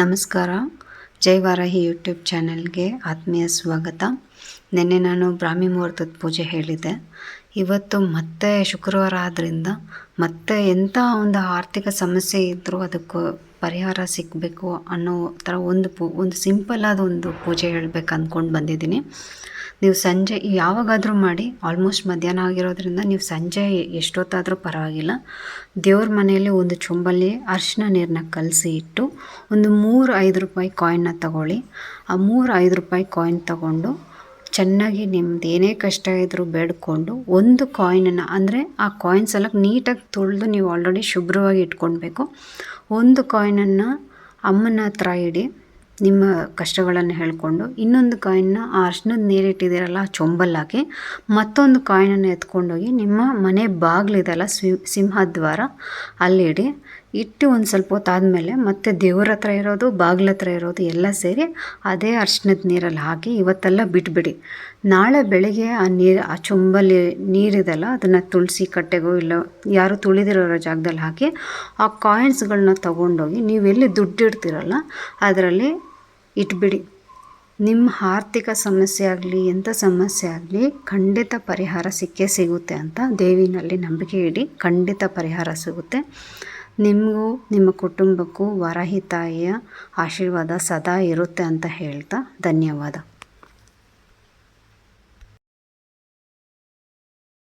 ನಮಸ್ಕಾರ. ಜೈ ವಾರಾಹಿ ಯೂಟ್ಯೂಬ್ ಚಾನೆಲ್ಗೆ ಆತ್ಮೀಯ ಸ್ವಾಗತ. ನಿನ್ನೆ ನಾನು ಬ್ರಾಹ್ಮಿ ಮುಹೂರ್ತದ ಪೂಜೆ ಹೇಳಿದ್ದೆ. ಇವತ್ತು ಮತ್ತೆ ಶುಕ್ರವಾರ ಆದ್ದರಿಂದ ಮತ್ತೆ ಎಂಥ ಒಂದು ಆರ್ಥಿಕ ಸಮಸ್ಯೆ ಇದ್ದರೂ ಅದಕ್ಕೆ ಪರಿಹಾರ ಸಿಗಬೇಕು ಅನ್ನೋ ಥರ ಒಂದು ಪೂ, ಒಂದು ಸಿಂಪಲ್ ಆದ ಒಂದು ಪೂಜೆ ಹೇಳಬೇಕು ಅಂದ್ಕೊಂಡು ಬಂದಿದ್ದೀನಿ. ನೀವು ಸಂಜೆ ಯಾವಾಗಾದರೂ ಮಾಡಿ ಆಲ್ಮೋಸ್ಟ್ ಮಧ್ಯಾಹ್ನ ಆಗಿರೋದ್ರಿಂದ ನೀವು ಸಂಜೆ ಎಷ್ಟೊತ್ತಾದರೂ ಪರವಾಗಿಲ್ಲ. ದೇವ್ರ ಮನೆಯಲ್ಲಿ ಒಂದು ಚೊಂಬಲ್ಲಿ ಅರಿಶಿನ ನೀರನ್ನ ಕಲಸಿ ಇಟ್ಟು ಒಂದು ಮೂರು ಐದು ರೂಪಾಯಿ ಕಾಯಿನ್ನ ತಗೊಳ್ಳಿ. ಆ ಮೂರು ಐದು ರೂಪಾಯಿ ಕಾಯಿನ್ ತಗೊಂಡು ಚೆನ್ನಾಗಿ ನಿಮ್ದು ಏನೇ ಕಷ್ಟ ಇದ್ದರೂ ಬೇಡ್ಕೊಂಡು ಒಂದು ಕಾಯಿನನ್ನು ಅಂದರೆ ಆ ಕಾಯಿನ್ಸ್ ಎಲ್ಲ ನೀಟಾಗಿ ತೊಳೆದು ನೀವು ಆಲ್ರೆಡಿ ಶುಭ್ರವಾಗಿ ಇಟ್ಕೊಳ್ಬೇಕು. ಒಂದು ಕಾಯಿನನ್ನು ಅಮ್ಮನ ಹತ್ರ ಇಡಿ. ನಿಮ್ಮ ಕಷ್ಟಗಳನ್ನು ಹೇಳಿಕೊಂಡು ಇನ್ನೊಂದು ಕಾಯಿನ್ನ ಆ ಅರ್ಶಿನದ ನೀರಿಟ್ಟಿದ್ದೀರಲ್ಲ ಆ ಚೊಂಬಲ್ಲಾಕಿ ಮತ್ತೊಂದು ಕಾಯಿನನ್ನು ಎತ್ಕೊಂಡೋಗಿ ನಿಮ್ಮ ಮನೆ ಬಾಗಿಲಿದೆಯಲ್ಲ ಸಿಂಹದ್ವಾರ ಅಲ್ಲಿಡಿ. ಇಟ್ಟು ಒಂದು ಸ್ವಲ್ಪ ಹೊತ್ತಾದಮೇಲೆ ಮತ್ತೆ ದೇವ್ರ ಹತ್ರ ಇರೋದು, ಬಾಗಿಲ ಹತ್ರ ಇರೋದು ಎಲ್ಲ ಸೇರಿ ಅದೇ ಅರ್ಶಿನದ ನೀರಲ್ಲಿ ಹಾಕಿ ಇವತ್ತೆಲ್ಲ ಬಿಟ್ಬಿಡಿ. ನಾಳೆ ಬೆಳಿಗ್ಗೆ ಆ ನೀರು, ಆ ಚೊಂಬಲ್ಲಿ ನೀರಿದೆಲ್ಲ ಅದನ್ನು ತುಳಸಿ ಕಟ್ಟೆಗೋ ಇಲ್ಲ ಯಾರು ತುಳಿದಿರೋ ಜಾಗದಲ್ಲಿ ಹಾಕಿ ಆ ಕಾಯಿನ್ಸ್ಗಳನ್ನ ತೊಗೊಂಡೋಗಿ ನೀವೆಲ್ಲಿ ದುಡ್ಡು ಇಡ್ತಿರಲ್ಲ ಅದರಲ್ಲಿ ಇಟ್ಬಿಡಿ. ನಿಮ್ಮ ಆರ್ಥಿಕ ಸಮಸ್ಯೆ ಆಗಲಿ ಎಂಥ ಸಮಸ್ಯೆ ಆಗಲಿ ಖಂಡಿತ ಪರಿಹಾರ ಸಿಕ್ಕೇ ಸಿಗುತ್ತೆ ಅಂತ ದೇವಿನಲ್ಲಿ ನಂಬಿಕೆ ಇಡಿ ಖಂಡಿತ ಪರಿಹಾರ ಸಿಗುತ್ತೆ. ನಿಮಗೂ ನಿಮ್ಮ ಕುಟುಂಬಕ್ಕೂ ವರಹಿತಾಯಿಯ ಆಶೀರ್ವಾದ ಸದಾ ಇರುತ್ತೆ ಅಂತ ಹೇಳ್ತಾ ಧನ್ಯವಾದ.